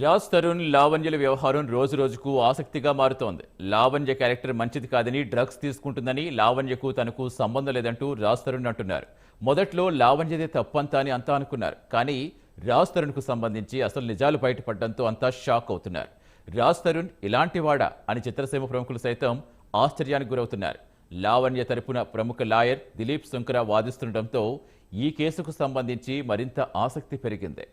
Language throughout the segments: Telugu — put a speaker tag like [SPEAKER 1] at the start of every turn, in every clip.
[SPEAKER 1] రాజ్ తరుణ్ లావణ్యల వ్యవహారం రోజు రోజుకు ఆసక్తిగా మారుతోంది. లావణ్య క్యారెక్టర్ మంచిది కాదని డ్రగ్స్ తీసుకుంటుందని లావణ్యకు తనకు సంబంధం లేదంటూ రాజ్ తరుణ్ అంటున్నారు. మొదట్లో లావణ్యదే తప్పంతా అని అంతా అనుకున్నారు. కానీ రాజ్ తరుణ్కు సంబంధించి అసలు నిజాలు బయటపడడంతో అంతా షాక్ అవుతున్నారు. రాజ్ తరుణ్ ఇలాంటివాడా అని చిత్రసీమ ప్రముఖులు సైతం ఆశ్చర్యానికి గురవుతున్నారు. లావణ్య తరపున ప్రముఖ లాయర్ దిలీప్ శంకర వాదిస్తుండటంతో ఈ కేసుకు సంబంధించి మరింత ఆసక్తి పెరిగింది.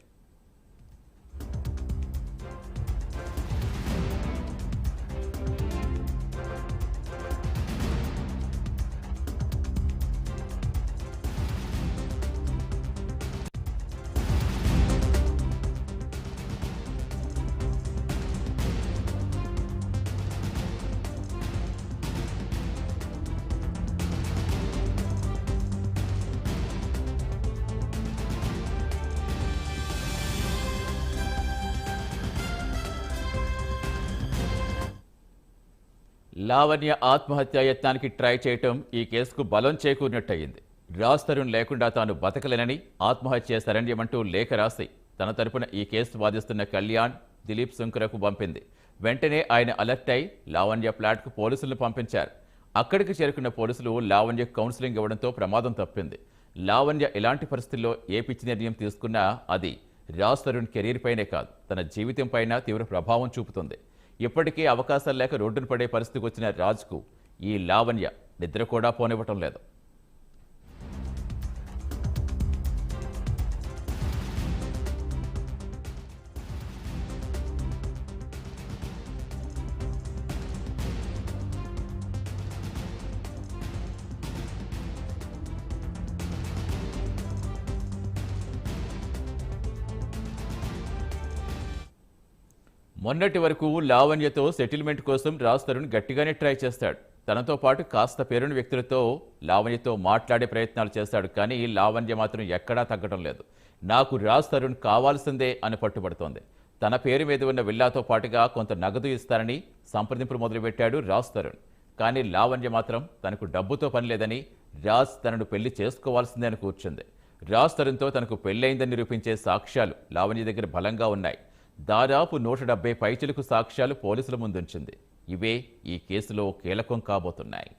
[SPEAKER 1] లావణ్య ఆత్మహత్య యత్నానికి ట్రై చేయటం ఈ కేసుకు బలం చేకూరినట్టయింది. రాజ్ తరుణ్ లేకుండా తాను బతకలేనని ఆత్మహత్య శరణ్యమంటూ లేఖ రాసి తన తరపున ఈ కేసు వాదిస్తున్న కళ్యాణ్ దిలీప్ శంకరకు పంపింది. వెంటనే ఆయన అలర్ట్ అయి లావణ్య ఫ్లాట్కు పోలీసులను పంపించారు. అక్కడికి చేరుకున్న పోలీసులు లావణ్య కౌన్సిలింగ్ ఇవ్వడంతో ప్రమాదం తప్పింది. లావణ్య ఎలాంటి పరిస్థితుల్లో ఏ పిచ్చి నిర్ణయం తీసుకున్నా అది రాజ్ తరుణ్ కెరీర్ పైనే కాదు తన జీవితం పైన తీవ్ర ప్రభావం చూపుతుంది. ఇప్పటికే అవకాశాలు లేక రోడ్డున పడే పరిస్థితికి వచ్చిన రాజ్కు ఈ లావణ్య నిద్ర కూడా పోనివ్వటం లేదు. మొన్నటి వరకు లావణ్యతో సెటిల్మెంట్ కోసం రాజ్ తరుణ్ గట్టిగానే ట్రై చేస్తాడు. తనతో పాటు కాస్త పేరుని వ్యక్తులతో లావణ్యతో మాట్లాడే ప్రయత్నాలు చేస్తాడు కానీ లావణ్య మాత్రం ఎక్కడా తగ్గడం లేదు. నాకు రాజ్ తరుణ్ కావాల్సిందే అని పట్టుబడుతోంది. తన పేరు మీద ఉన్న విల్లాతో పాటుగా కొంత నగదు ఇస్తారని సంప్రదింపులు మొదలుపెట్టాడు రాజ్ తరుణ్. కానీ లావణ్య మాత్రం తనకు డబ్బుతో పని లేదని రాజ్ తనను పెళ్ళి చేసుకోవాల్సిందే అని కూర్చుంది. రాజ్ తరుణ్తో తనకు పెళ్ళైందని నిరూపించే సాక్ష్యాలు లావణ్య దగ్గర బలంగా ఉన్నాయి. దాదాపు నూట డెబ్బై పైచిలకు సాక్ష్యాలు పోలీసుల ముందుంచింది. ఇవే ఈ కేసులో కీలకం కాబోతున్నాయి.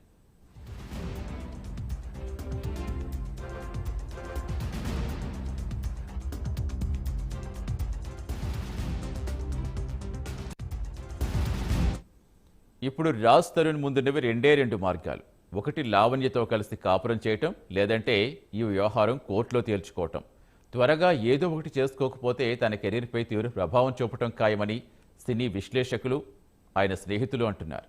[SPEAKER 1] ఇప్పుడు రాజ్ తరుణ్ ముందున్నవి రెండే రెండు మార్గాలు. ఒకటి లావణ్యతో కలిసి కాపురం చేయటం లేదంటే ఈ వ్యవహారం కోర్టులో తేల్చుకోవటం. త్వరగా ఏదో ఒకటి చేసుకోకపోతే తన కెరీర్పై తీవ్ర ప్రభావం చూపటం ఖాయమని సినీ విశ్లేషకులు ఆయన స్నేహితులు అంటున్నారు.